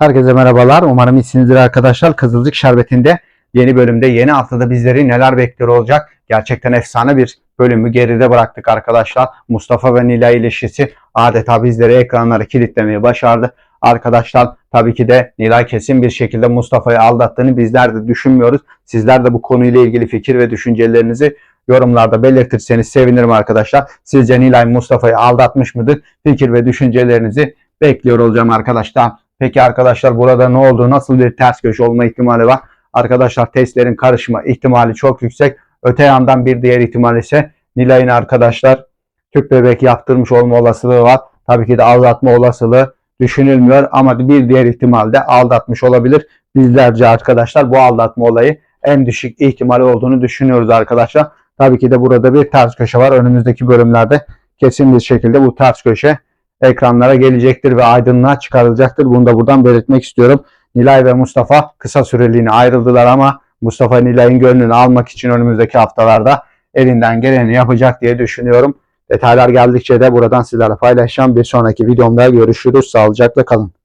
Herkese merhabalar. Umarım iyisinizdir arkadaşlar. Kızılcık Şerbeti'nde yeni bölümde yeni haftada bizleri neler bekliyor olacak? Gerçekten efsane bir bölümü geride bıraktık arkadaşlar. Mustafa ve Nilay ilişkisi adeta bizleri ekranları kilitlemeyi başardı. Arkadaşlar tabii ki de Nilay kesin bir şekilde Mustafa'yı aldattığını bizler de düşünmüyoruz. Sizler de bu konuyla ilgili fikir ve düşüncelerinizi yorumlarda belirtirseniz sevinirim arkadaşlar. Sizce Nilay Mustafa'yı aldatmış mıdır? Fikir ve düşüncelerinizi bekliyor olacağım arkadaşlar. Peki arkadaşlar burada ne oldu? Nasıl bir ters köşe olma ihtimali var? Arkadaşlar testlerin karışma ihtimali çok yüksek. Öte yandan bir diğer ihtimal ise Nilay'ın arkadaşlar tüp bebek yaptırmış olma olasılığı var. Tabii ki de aldatma olasılığı düşünülmüyor ama bir diğer ihtimal de aldatmış olabilir. Bizlerce arkadaşlar bu aldatma olayı en düşük ihtimali olduğunu düşünüyoruz arkadaşlar. Tabii ki de burada bir ters köşe var. Önümüzdeki bölümlerde kesin bir şekilde bu ters köşe ekranlara gelecektir ve aydınlığa çıkarılacaktır. Bunu da buradan belirtmek istiyorum. Nilay ve Mustafa kısa süreliğine ayrıldılar ama Mustafa Nilay'ın gönlünü almak için önümüzdeki haftalarda elinden geleni yapacak diye düşünüyorum. Detaylar geldikçe de buradan sizlerle paylaşacağım. Bir sonraki videomda görüşürüz. Sağlıcakla kalın.